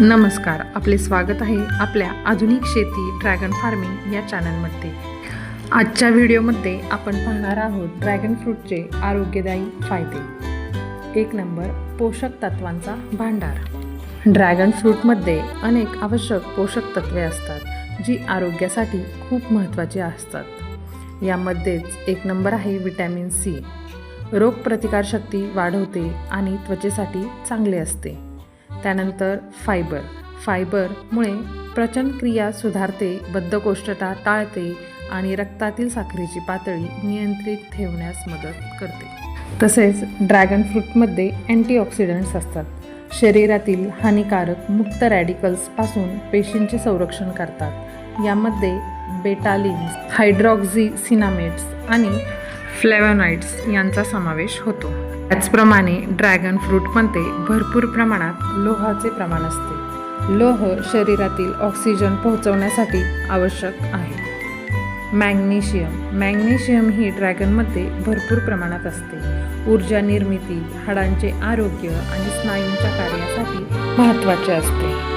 नमस्कार आपले स्वागत आहे आपल्या आधुनिक शेती ड्रॅगन फार्मिंग या चॅनलमध्ये. आजच्या व्हिडिओमध्ये आपण पाहणार आहोत ड्रॅगन फ्रूटचे आरोग्यदायी फायदे. एक नंबर पोषक तत्वांचा भांडार. ड्रॅगन फ्रूटमध्ये अनेक आवश्यक पोषक तत्वे असतात जी आरोग्यासाठी खूप महत्त्वाची असतात. यामध्येच एक नंबर आहे विटॅमिन सी. रोगप्रतिकारशक्ती वाढवते आणि त्वचेसाठी चांगले असते. त्यानंतर फायबर. फायबरमुळे प्रचनक्रिया सुधारते बद्धकोष्ठता टाळते आणि रक्तातील साखरेची पातळी नियंत्रित ठेवण्यास मदत करते. तसेच ड्रॅगन फ्रूटमध्ये अँटीऑक्सिडंट्स असतात. शरीरातील हानिकारक मुक्त रॅडिकल्सपासून पेशींचे संरक्षण करतात. यामध्ये बेटालिन्स हायड्रॉक्झी सिनामेट्स आणि फ्लेवनाइड्स यांचा समावेश होतो. त्याचप्रमाणे ड्रॅगन फ्रूटमध्ये भरपूर प्रमाणात लोहाचे प्रमाण असते. लोह शरीरातील ऑक्सिजन पोहोचवण्यासाठी आवश्यक आहे. मॅग्नेशियम. मॅग्नेशियम ही ड्रॅगनमध्ये भरपूर प्रमाणात असते. ऊर्जा निर्मिती हाडांचे आरोग्य आणि स्नायूंच्या कार्यासाठी महत्त्वाचे असते.